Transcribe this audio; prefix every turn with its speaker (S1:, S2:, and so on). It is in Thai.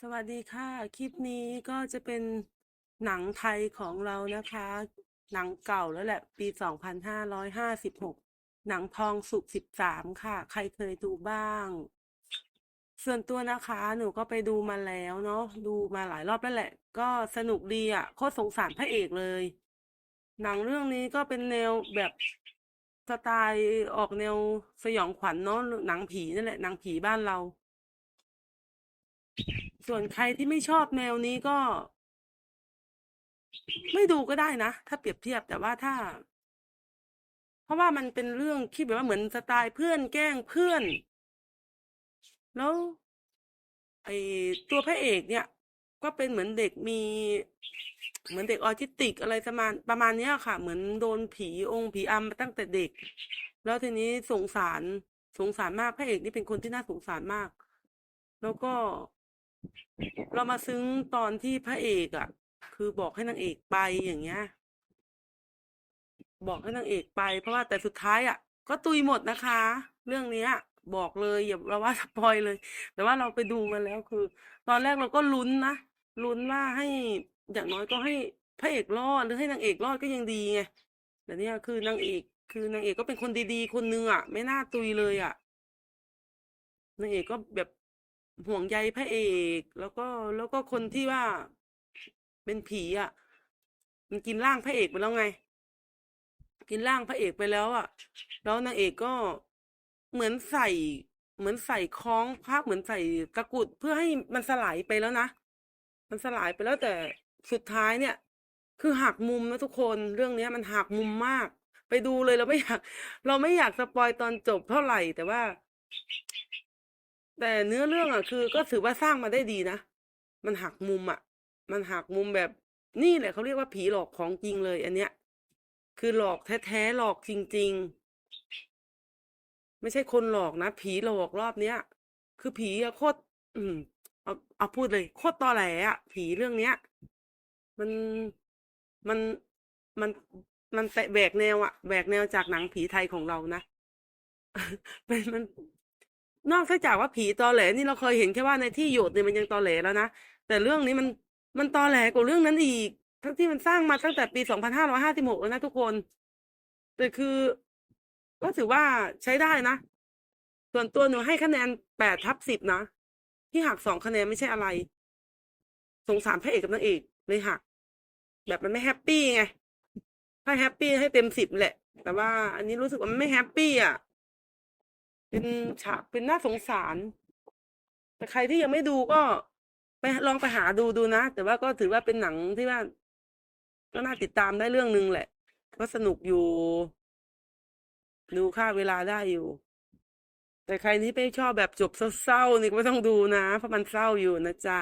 S1: สวัสดีค่ะ คลิปนี้ก็จะเป็นหนังไทยของเรานะคะ หนังเก่าแล้วแหละ ปี2556หนังทองสุก13ค่ะ ใครเคยดูบ้าง ส่วนตัวนะคะ หนูก็ไปดูมาแล้วเนาะดูมาหลายรอบแล้วแหละ ก็สนุกดีอะโคตรสงสารพระเอกเลย หนังเรื่องนี้ก็เป็นแนวแบบสไตล์ออกแนวสยองขวัญเนาะหนังผีนั่นแหละหนังผีบ้านเรา ส่วนใครที่ไม่ชอบแนวนี้ก็ ไม่ดูก็ได้นะ ถ้าเปรียบเทียบแต่ว่าถ้า เพราะว่ามันเป็นเรื่องที่แบบว่าเหมือนสไตล์เพื่อนแกล้งเพื่อน แล้วไอตัวพระเอกเนี่ย ก็เป็นเหมือนเด็กมี เหมือนเด็กออทิสติกอะไรประมาณประมาณเนี้ยค่ะ เหมือนโดนผีองค์ผีอำมาตั้งแต่เด็ก แล้วทีนี้สงสารสงสารมากพระเอกนี่เป็นคนที่น่าสงสารมาก แล้วก็ เรามาซึ้งตอนที่พระเอกอะ คือบอกให้นางเอกไปอย่างเงี้ย บอกให้นางเอกไป เพราะว่าแต่สุดท้ายอะ ก็ตุยหมดนะคะ เรื่องเนี้ย บอกเลยอย่าเราว่าสปอยเลย แต่ว่าเราไปดูมาแล้วคือ ตอนแรกเราก็ลุ้นนะลุ้นว่าให้อย่างน้อยก็ให้พระเอกรอดหรือให้นางเอกรอดก็ยังดีไงแต่เนี่ยคือนางเอก คือนางเอกก็เป็นคนดีๆ คนนึงอะ ไม่น่าตุยเลยอะนางเอกก็แบบ ห่วงใยพระเอก แล้วก็แล้วก็คนที่ว่าเป็นผีอะ มันกินร่างพระเอกไปแล้วไง กินร่างพระเอกไปแล้วอะ แล้วนางเอกก็เหมือนใส่เหมือนใส่คล้องพระเหมือนใส่ตะกุดเพื่อให้มันสลายไปแล้วนะมันสลายไปแล้วแต่สุดท้ายเนี่ย คือหักมุมนะทุกคนเรื่องเนี้ย มันหักมุมมาก ไปดูเลยเราไม่อยาก เราไม่อยากสปอยตอนจบเท่าไหร่แต่ว่า แต่เนื้อเรื่องอะคือ ก็ถือว่าสร้างมาได้ดีนะ มันหักมุมอะ มันหักมุมแบบนี่แหละเขาเรียกว่าผีหลอกของจริงเลย อันเนี้ย คือหลอกแท้ๆหลอกจริง ๆ ไม่ใช่คนหลอกนะ ผีหลอกรอบเนี้ย คือผีอะโคตรอืมเอาเอาพูดเลย โคตรตอแหลอะผีเรื่องเนี้ย มันมันมันมันแตะแบกแนวอะแบกแนวจากหนังผีไทยของเรานะเป็นมัน นอกจากว่าผีตอแหลนี่เราเคยเห็นแค่ว่าในที่หยดเนี่ยมันยังตอแหลแล้วนะแต่เรื่องนี้มันมันตอแหลกว่าเรื่องนั้นอีก ทั้งที่มันสร้างมาตั้งแต่ปี2556แล้วนะทุกคน แต่คือก็ถือว่าใช้ได้นะ ส่วนตัวหนูให้คะแนน8ทับ10นะ ที่หักสองคะแนนไม่ใช่อะไร สงสารพระเอกกับนางเอกเลยหัก แบบมันไม่แฮปปี้ไง ถ้าแฮปปี้ให้เต็มสิบแหละ แต่ว่าอันนี้รู้สึกว่ามันไม่แฮปปี้อะ เป็นฉากเป็นน่าสงสาร แต่ใครที่ยังไม่ดูก็ไปลองไปหาดูดูนะ แต่ว่าก็ถือว่าเป็นหนังที่ว่า ก็น่าติดตามได้เรื่องหนึ่งแหละก็สนุกอยู่ ดูค่าเวลาได้อยู่ แต่ใครที่ไม่ชอบแบบจบเศร้าๆนี่ก็ไม่ต้องดูนะเพราะมันเศร้าอยู่นะจ๊ะ